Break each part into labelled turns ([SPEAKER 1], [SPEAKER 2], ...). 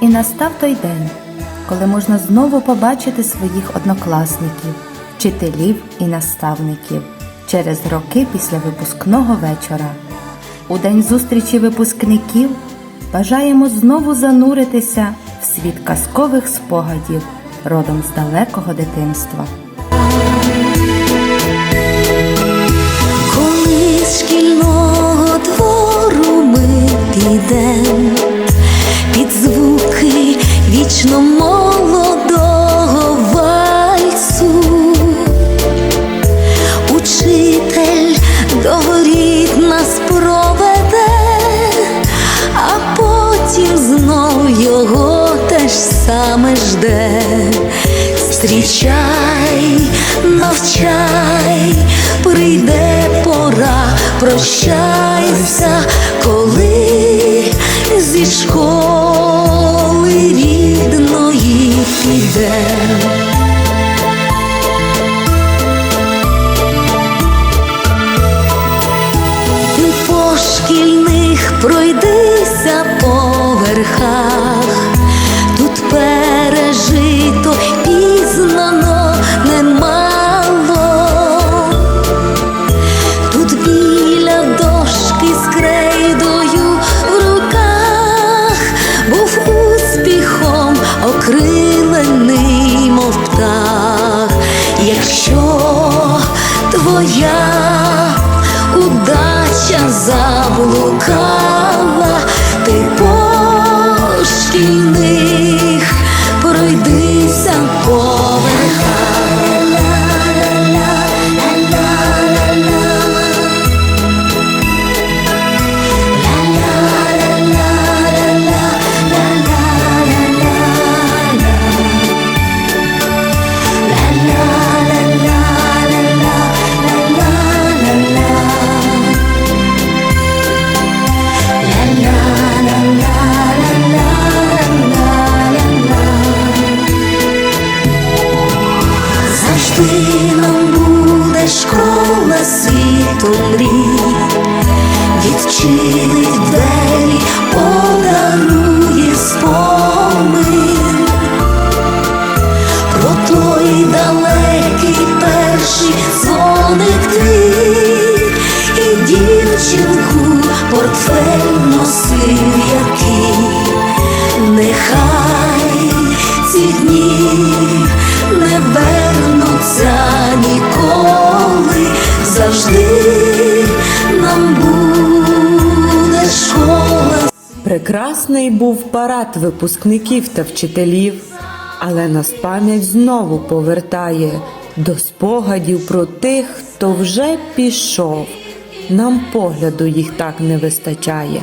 [SPEAKER 1] І настав той день, коли можна знову побачити своїх однокласників, вчителів і наставників через роки після випускного вечора. У день зустрічі випускників бажаємо знову зануритися в світ казкових спогадів родом з далекого дитинства.
[SPEAKER 2] Коли шкільного двору ми підем під звуки вічно молодого вальсу, учитель до нас проведе, а потім знов його теж саме жде. Зустрічай, навчай, прийде пора, прощайся, коли зі школи пройдися по удача Завжди будеш школа світу мрій, відчинить завжди нам буде школа.
[SPEAKER 3] Прекрасний був парад випускників та вчителів, але нас пам'ять знову повертає до спогадів про тих, хто вже пішов. Нам погляду їх так не вистачає.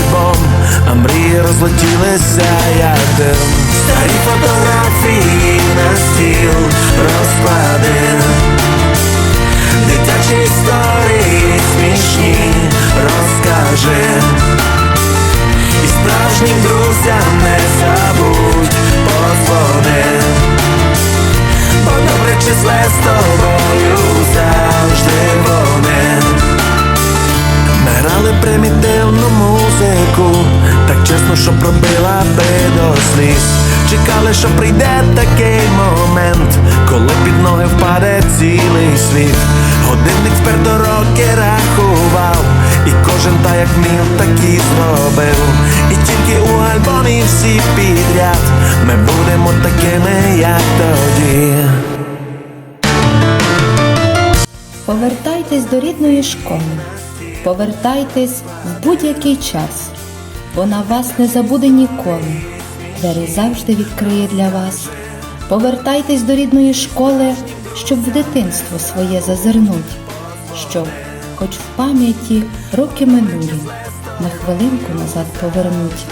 [SPEAKER 4] а мрії розлетілися як дим. Старі фотографії на стіл розклади. Дитячі історії смішні розкажи. І справжнім друзям не забудь подзвони. Бо добре числе з тобою завжди вони. Ми грали примітивну музику до сліз. Чекали, що прийде такий момент, коли під ноги впаде цілий світ. Годинник вперто роки рахував, і кожен та як міг, так і зробив. І тільки у альбомі всі підряд ми будемо такими, як тоді.
[SPEAKER 1] Повертайтесь до рідної школи, повертайтесь в будь-який час. Вона вас не забуде ніколи, двері завжди відкриє для вас. Повертайтесь до рідної школи, щоб в дитинство своє зазирнуть, щоб, хоч в пам'яті роки минулі, на хвилинку назад повернуть.